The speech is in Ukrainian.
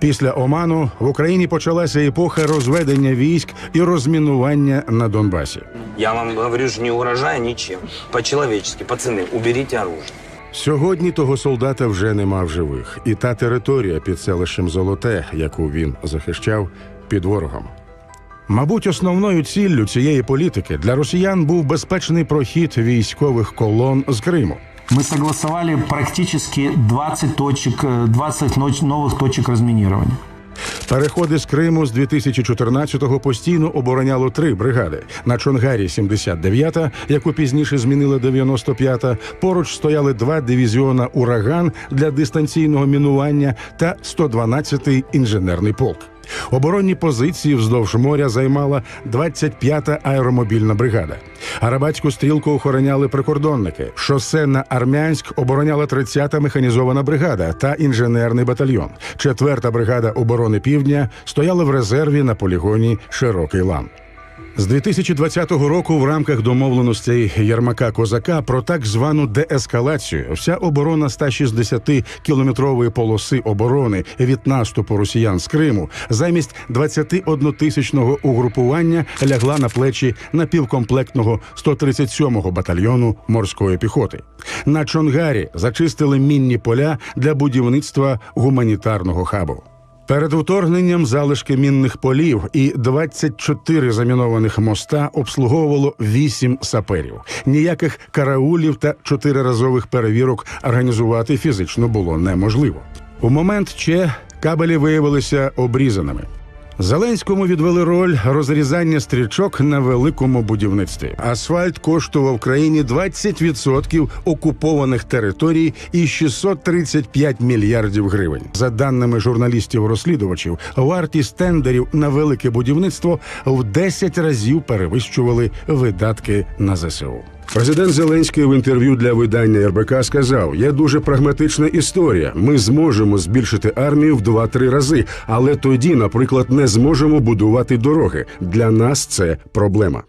Після Оману в Україні почалася епоха розведення військ і розмінування на Донбасі. Я вам говорю же, не угрожая ничем. По-человечески, пацаны, уберите оружие. Сьогодні того солдата вже нема в живих, і та територія під селищем Золоте, яку він захищав, під ворогом. Мабуть, основною ціллю цієї політики для росіян був безпечний прохід військових колон з Криму Мы согласовали практически 20 точек, э, 20 ноч- новых точек разминирования. Переходи з Криму з 2014-го постійно обороняло три бригади. На Чонгарі 79-та, яку пізніше змінили 95-та, поруч стояли два дивізіона Ураган для дистанційного мінування та 112-й інженерний полк. Оборонні позиції вздовж моря займала 25-та аеромобільна бригада. Арабатську стрілку охороняли прикордонники. Шосе на Армянськ обороняла 30-та механізована бригада та інженерний батальйон. Четверта бригада оборони Півдня стояла в резерві на полігоні Широкий Лан. З 2020 року в рамках домовленостей Єрмака Козака про так звану деескалацію вся оборона 160-кілометрової полоси оборони від наступу росіян з Криму замість 21-тисячного угрупування лягла на плечі напівкомплектного 137-го батальйону морської піхоти. На Чонгарі зачистили мінні поля для будівництва гуманітарного хабу. Перед вторгненням залишки мінних полів і 24 замінованих моста обслуговувало 8 саперів. Ніяких караулів та чотириразових перевірок організувати фізично було неможливо. У момент Че кабелі виявилися обрізаними. Зеленському відвели роль розрізання стрічок на великому будівництві. Асфальт коштував країні 20% окупованих територій і 635 мільярдів гривень. За даними журналістів-розслідувачів, вартість тендерів на велике будівництво в 10 разів перевищували видатки на ЗСУ. Президент Зеленський в інтерв'ю для видання РБК сказав: є дуже прагматична історія. Ми зможемо збільшити армію в 2-3 рази, але тоді, наприклад, не зможемо будувати дороги. Для нас це проблема.